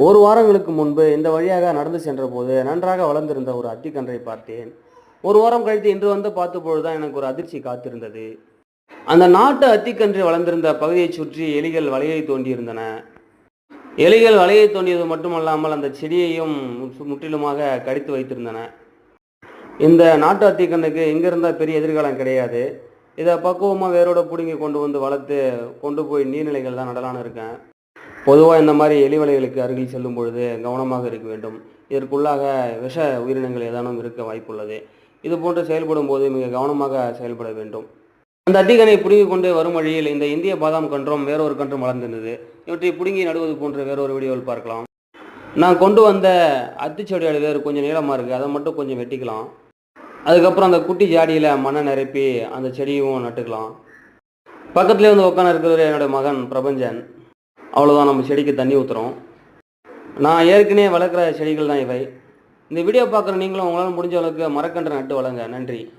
ஒரு வாரங்களுக்கு முன்பு இந்த வழியாக நடந்து சென்றபோது நன்றாக வளர்ந்திருந்த ஒரு அத்திக்கன்றை பார்த்தேன். ஒரு வாரம் கழித்து இன்று வந்து பார்த்தபொழுது தான் எனக்கு ஒரு அதிர்ச்சி காத்திருந்தது. அந்த நாட்டு அத்திக்கன்று வளர்ந்திருந்த பகுதியைச் சுற்றி எலிகள் வலையை தோண்டியிருந்தன. எலிகள் வலையை தோண்டியது மட்டுமல்லாமல் அந்த செடியையும் மு- முற்றிலுமாக கடித்து வைத்திருந்தன. இந்த நாட்டு அத்திக்கண்ணுக்கு இங்க இருந்தால் பெரிய எதிர்காலம் கிடையாது. இதை பக்குவமாக வேரோட பிடுங்கி கொண்டு வந்து வளர்த்து கொண்டு போய் நீர்நிலைகள் தான் நடலான்னு இருக்கேன். பொதுவாக இந்த மாதிரி எலி வலைகளுக்கு அருகில் செல்லும் பொழுது கவனமாக இருக்க வேண்டும். இதற்குள்ளாக விஷ உயிரினங்கள் ஏதானும் இருக்க வாய்ப்புள்ளது. இது போன்று செயல்படும் போது மிக கவனமாக செயல்பட வேண்டும். அந்த அத்திகனை பிடுங்கி கொண்டு வரும் வழியில் இந்த இந்திய பாதாம் கன்றும் வேறொரு கன்றும் வளர்ந்திருந்தது. இவற்றை பிடுங்கி நடுவது போன்ற வேறொரு வீடியோவில் பார்க்கலாம். நான் கொண்டு வந்த அத்திச்செடியோட வேறு கொஞ்சம் நீளமாக இருக்குது அதை மட்டும் கொஞ்சம் வெட்டிக்கலாம். அதுக்கப்புறம் அந்த குட்டி ஜாடியில் மண்ணை நிரப்பி அந்த செடியும் நட்டுக்கலாம். பக்கத்துலேயே வந்து உட்காந்து இருக்கிறது என்னோட மகன் பிரபஞ்சன். அவ்வளோதான் நம்ம செடிக்கு தண்ணி ஊற்றுறோம் நான் ஏற்கனவே வளர்க்குற செடிகள் தான் இவை. இந்த வீடியோ பார்க்குற நீங்களும் உங்களால் முடிஞ்ச அளவுக்கு மரக்கன்று நட்டு வளங்க நன்றி.